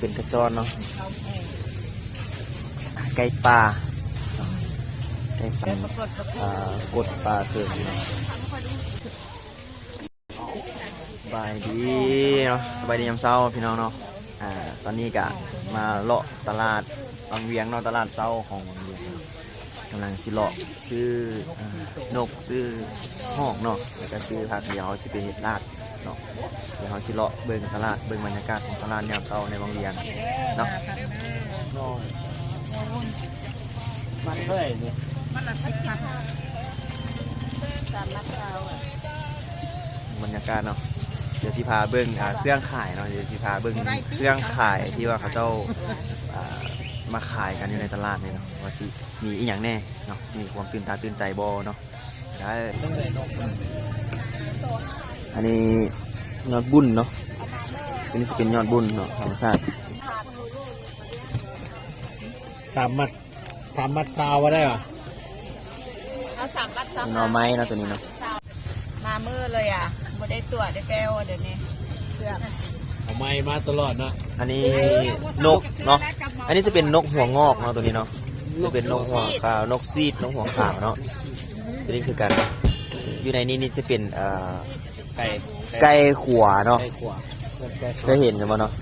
เป็นกระจอนเนาะไก่ปลาไก่ป่ากดปลาเกิดสบายดีเนาะสบายดียามเช้าพี่น้องเนาะอ่าตอนนี้กะมาเลาะตลาดบางเวียงเนาะตลาดเช้าของบางเวียงกำลังสิเลาะซื้ออนกซื้อหอกเนาะแล้วก็ซื้อผักเดียวเขาสิไปเฮ็ดลาด เนาะเดี๋ยวเขาสิเลาะเบิ่งตลาดเบิ่งบรรยากาศของตลาดยามเช้าในบางเวียงเนาะมันเท่าไหร่เนี่ยมันละสิบพันสามมัดเท้าอะบรรยากาศเนาะเดี๋ยวสิพาเบิ้งอ่าเครื่องขายเนาะเดี๋ยวสิพาเบิ้งเครื่องขายที่ว่าเขาเจ้าอ่ามาขายกันอยู่ในตลาดนี่เนาะว่าสิมีอีหยังแน่เนาะสิมีความตื่นตาตื่นใจบ่เนาะได้ต้องเลยนกอันนี้ ยอดบุญเนาะอันนี้สิเป็นยอดบุญเนาะธรรมชาติสามมัดสามมัดเช้าว่าได้ปะเอาสามมัดสามหน่อไม้เนาะตัวนี้เนาะมามือเลยอะบ่ได้ตรวจได้แก้วเดี๋ยวนี้เสื้อเอาไม้มาตลอดเนาะอันนี้นกเนาะอันนี้จะเป็นนกหัวงอกเนาะตัวนี้เนาะจะเป็นนกหัวขาวนกซีดนกหัวขาวเนาะตัวนี้คือกันเนาะอยู่ในนี้นี่จะเป็นเอ่อไก่ ไก่ขัวเนาะไก่ขวาไก่เคยเห็นกันบ่เนาะ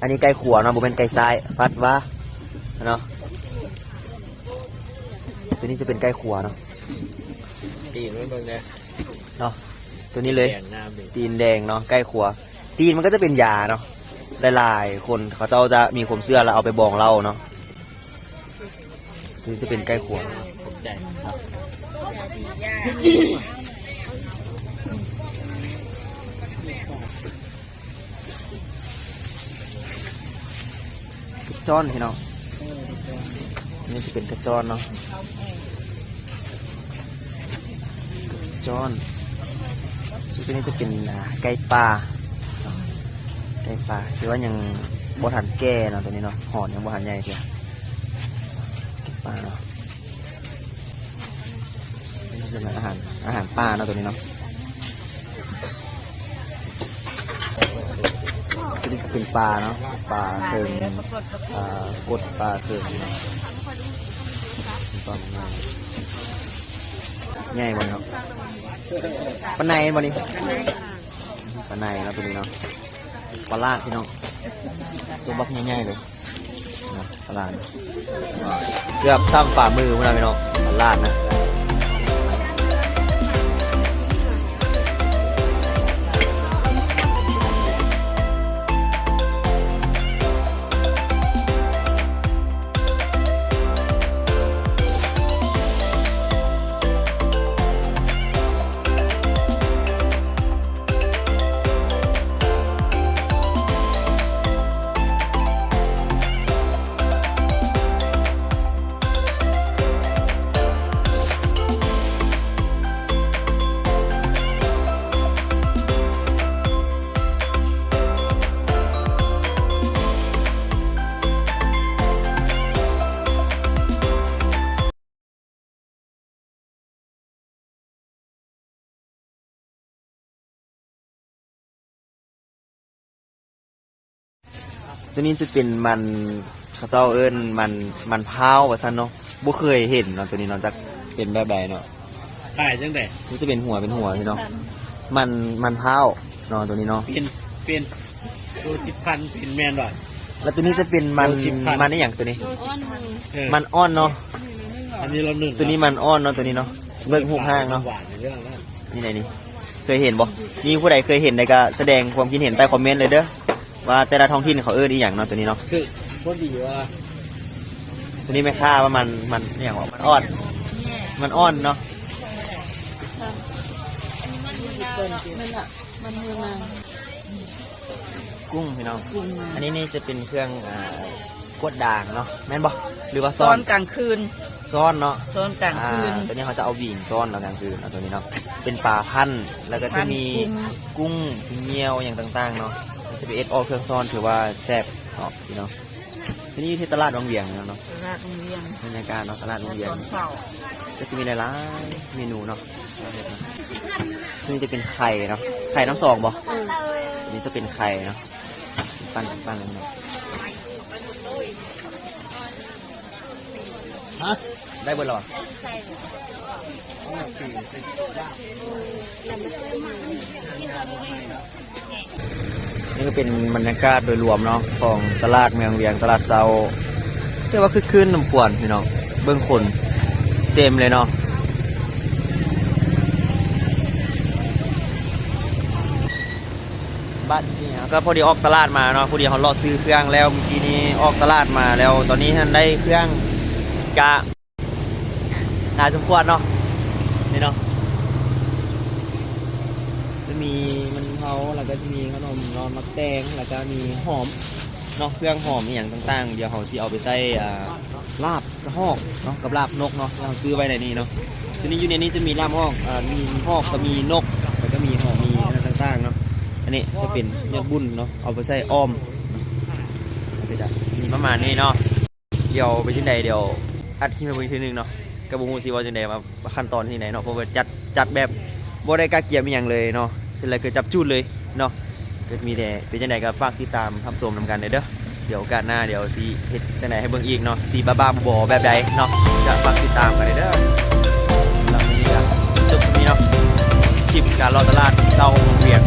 อันนี้ไก่ขัวเนาะบ่เป็นไก่ทรายพัดว่าเนาะตัวนี้จะเป็นไก่ขัวเนาะตีนมันเบิ่งเนี่ยเนาะตัวนี้เลยแดงน้ำดิตีนแดงเนาะไก่ขัวตีนมันก็จะเป็นยาเนาะหลายๆคนเขาเจ้าจะมีความเชื่อแล้วเอาไปบองเหล้าเนาะตัวนี้จะเป็นไก่ขัวผ จกระจ้อนพี่น้องนี่จะเป็นกระจ้อนเนาะกระจอนตัวนี้จะเป็นไก่ปลาไก่ปลาคือว่ายังบ่ทันแก่เนาะตัวนี้เนาะหอนยังบ่ทันใหญ่เพียปลาเนาะนี่จะเป็นอาหารอาหารปลาเนาะตัวนี้เนาะ ตัวนี้จะเป็นปลาเนาะปลาเคิงอ่ากดปลาเกิดอยู่เนาะตอนนี้ง่บ่เนาะปลาในบ่นี่ปลาในนะตัวนี้เนาะปลาลาดพี่น้องตัวบักง่ายๆเลยเนะปลาลาดเกือบซ้ำฝ่ามือพวกเราพี่น้องปลาลาดนะ ตัวนี้จะเป็นมันเขาเจ้าเอิ้นมันมันพร้าวว่าซั่นเนาะบ่เคยเห็นเนาะตัวนี้เนาะจักเป็นแบบใดเนาะขายจังไดนี่จะเป็นหัวเป็นหัวพี่เนาะมันมันพร้าวเนาะตัวนี้เนาะเป็นเป็นตัวสิบพันเป็นแมนว่ะแล้วตัวนี้จะเป็นมันโลสิบพันมันได้อย่างตัวนี้อ้อนมือเออมันอ้อนเนาะอันนี้เราหนึ่งตัวนี้มันอ้อนเนาะตัวนี้เนาะเบิ่งหูห้างเนาะหวานในเรื่องนั้นนี่ไหนนี่เคยเห็นบ่มีผู้ใดเคยเห็นใดก็แสดงความคิดเห็นใต้คอมเมนต์เลยเด้อ ว่าแต่ละท้องถิ่นเขาเอิ้นอีหยังเนาะตัวนี้เนาะคือพอดีว่าตัวนี้ไม่ค่าว่ามันมันอหย่างว่ามันอ้อน มันอ้อนเนาะมันอะมันมือนางกุ้งพี่น้องกุ้งอันนี้นี่จะเป็นเครื่องอ่ากดด่างเนาะแม่นบ่หรือว่าซ่ซ้ออนนกลางคืนซ่อนเนาะซ้อนกลางอ่าคืน ตัวนี้เขาจะเอาวิ่งซ่อนเรากลางคืนเอาตัวนี้เนาะเป็นปลาพันธุ์แล้วก็จะมีพันธุ์กุ้งเงี้ยวอย่างต่างๆเนาะ มันจะเป็นเอสออเครื่องซ่อนถือว่าแซ่บเนาะพี่เนาะที่นี่อยู่ที่ตลาดวังเวียงเนาะตลาดโรงเรียนบรรยากาศเนาะตลาดวังเวียตงอนเช้าก็จะมีหลายๆเมนูเนาะนี่จะเป็นไข่เนาะไข่น้ำสองบ่อันนี้จะเป็นไข่เนาะไปั้นปั้นเลยเนาะฮะได้เบอร์หรอ นี่ก็เป็นบรรยากาศโดยรวมเนาะของตลาดเมืองเวียงตลาดเซาเรียกว่าคือคืนน้ำปวนพี่น้องเบื้องคนเต็มเลยเนาะบ้านนี่ก็พอดีออกตลาดมาเนาะพอดีเขาเลาะซื้อเครื่องแล้วเมื่อกี้นี้ออกตลาดมาแล้ว ตอนนี้ท่านได้เครื่องกะนาสมควรเนาะนี่เนาะ จะมีมันเผาแล้วก็จะมีขนมนอนมักแตงแล้วก็มีหอมเนาะเครื่องหอมอหย่างต่างๆ เดี๋ยวเขาสิเอาไปใส่อ่าลาบกระหอกเนาะกับลาบนกเนาะเราซื้อไว้ในนี้เนาะทีนี้อยู่ในนี้จะมีลาบหอกอ่ามีหอกก็มีนกแล้วก็มีหอมมีอะไรต่างๆเนาะอันนี้จะเป็นยอดบุญเนาะเอาไปใส่อ้อมก็จะมีประมาณนี้เนาะเดี๋ยวไปที่ไหนเดี๋ยวอัดคลิปไปเบิ่งทีนึงเนาะกระบุงซีว่าจังไดมาขั้นตอนที่ไหนเนาะเพราะว่าจัดจัดแบบ บ่ได้กาเกียมอหย่างเลยเนาะเสร็จแล้วก็จับจูดเลยเนาะก็มีแต่เป็นจังไดก็ฝากติดตามทำสมนำกันเด้อเดี๋ยวโอกาสหน้าเดี๋ยวซีเฮ็ดจังไดให้เบิ่งอีกเนาะซีบ้าบ้าบอแบบใดเนาะจะฝากติดตามกันเด้อสำหรับวันนี้ก็จบตรงนี้เนาะคลิปการรอตลาดเจ้าเวียง